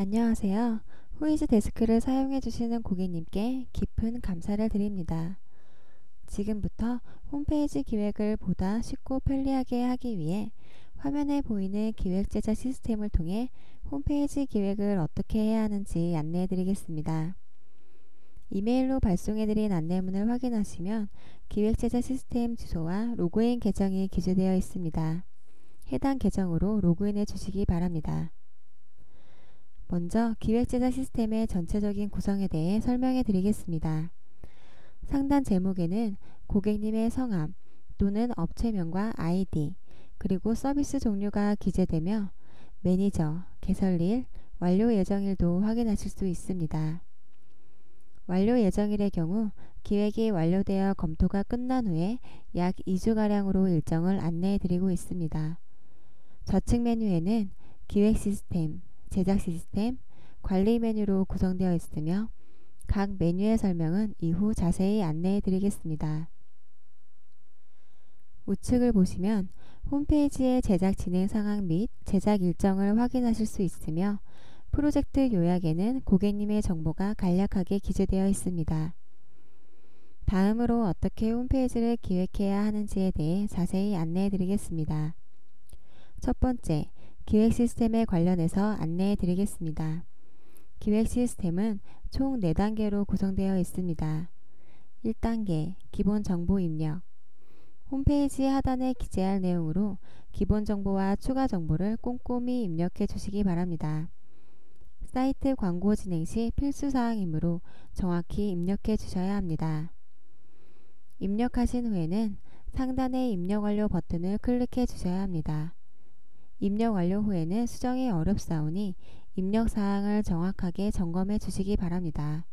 안녕하세요. 호이즈 데스크를 사용해 주시는 고객님께 깊은 감사를 드립니다. 지금부터 홈페이지 기획을 보다 쉽고 편리하게 하기 위해 화면에 보이는 기획 제작 시스템을 통해 홈페이지 기획을 어떻게 해야 하는지 안내해 드리겠습니다. 이메일로 발송해 드린 안내문을 확인하시면 기획 제작 시스템 주소와 로그인 계정이 기재되어 있습니다. 해당 계정으로 로그인해 주시기 바랍니다. 먼저 기획제작 시스템의 전체적인 구성에 대해 설명해 드리겠습니다. 상단 제목에는 고객님의 성함 또는 업체명과 아이디 그리고 서비스 종류가 기재되며 매니저, 개설일, 완료 예정일도 확인하실 수 있습니다. 완료 예정일의 경우 기획이 완료되어 검토가 끝난 후에 약 2주가량으로 일정을 안내해 드리고 있습니다. 좌측 메뉴에는 기획 시스템, 제작 시스템, 관리 메뉴로 구성되어 있으며 각 메뉴의 설명은 이후 자세히 안내해 드리겠습니다. 우측을 보시면 홈페이지의 제작 진행 상황 및 제작 일정을 확인하실 수 있으며 프로젝트 요약에는 고객님의 정보가 간략하게 기재되어 있습니다. 다음으로 어떻게 홈페이지를 기획해야 하는지에 대해 자세히 안내해 드리겠습니다. 첫 번째, 기획 시스템에 관련해서 안내해 드리겠습니다. 기획 시스템은 총 4단계로 구성되어 있습니다. 1단계 기본 정보 입력 홈페이지 하단에 기재할 내용으로 기본 정보와 추가 정보를 꼼꼼히 입력해 주시기 바랍니다. 사이트 광고 진행 시 필수 사항이므로 정확히 입력해 주셔야 합니다. 입력하신 후에는 상단의 입력 완료 버튼을 클릭해 주셔야 합니다. 입력 완료 후에는 수정이 어렵사오니 입력 사항을 정확하게 점검해 주시기 바랍니다.